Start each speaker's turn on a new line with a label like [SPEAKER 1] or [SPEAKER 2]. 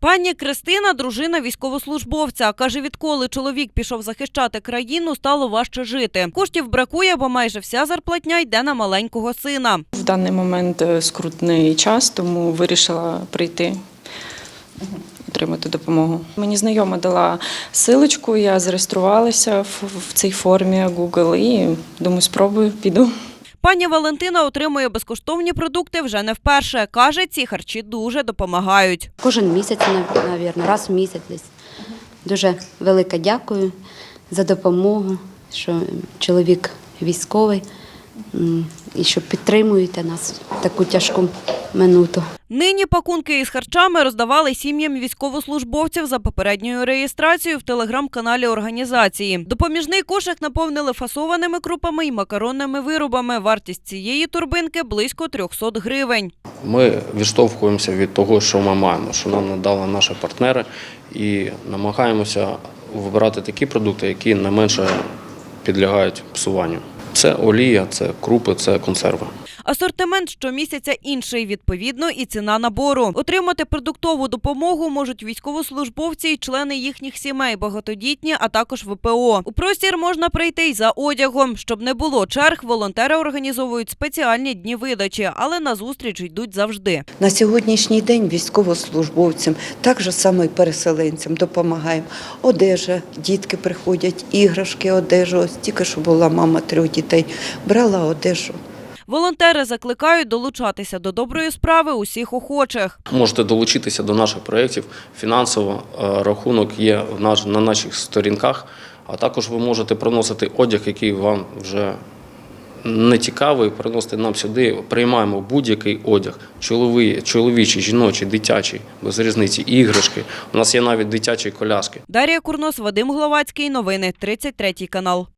[SPEAKER 1] Пані Кристина – дружина військовослужбовця. Каже, відколи чоловік пішов захищати країну, стало важче жити. Коштів бракує, бо майже вся зарплатня йде на маленького сина.
[SPEAKER 2] В даний момент е, скрутний час, тому вирішила прийти. Отримати допомогу. Мені знайома дала силочку, я зареєструвалася в, в цій формі Google і думаю, спробую, піду.
[SPEAKER 1] Пані Валентина отримує безкоштовні продукти вже не вперше. Каже, ці харчі дуже допомагають.
[SPEAKER 3] Кожен місяць, мабуть, раз в місяць десь. Дуже велике дякую за допомогу, що чоловік військовий і що підтримуєте нас в таку тяжку минуту.
[SPEAKER 1] Нині пакунки із харчами роздавали сім'ям військовослужбовців за попередньою реєстрацією в телеграм-каналі організації. Допоміжний кошик наповнили фасованими крупами і макаронними виробами. Вартість цієї турбинки близько 300 гривень.
[SPEAKER 4] Ми відштовхуємося від того, що ми маємо, що нам надали наші партнери, і намагаємося вибирати такі продукти, які не менше підлягають псуванню. Це олія, це крупи, це консерви.
[SPEAKER 1] Асортимент щомісяця інший, відповідно, і ціна набору. Отримати продуктову допомогу можуть військовослужбовці і члени їхніх сімей, багатодітні, а також ВПО. У простір можна прийти й за одягом. Щоб не було черг, волонтери організовують спеціальні дні видачі, але на зустріч йдуть завжди.
[SPEAKER 5] На сьогоднішній день військовослужбовцям, так же само і переселенцям допомагаємо. Одежа, дітки приходять, іграшки, одежу. Ось тільки що була мама трьох дітей, брала одежу.
[SPEAKER 1] Волонтери закликають долучатися до доброї справи усіх охочих.
[SPEAKER 4] Можете долучитися до наших проєктів. Фінансово е, рахунок є на наших сторінках, а також ви можете приносити одяг, який вам вже не цікавий, приносити нам сюди. Приймаємо будь-який одяг, чоловий, чоловічий, жіночий, дитячий, без різниці, іграшки. У нас є навіть дитячі коляски.
[SPEAKER 1] Дар'я Курнос, Вадим Гловацький. Новини 33 канал.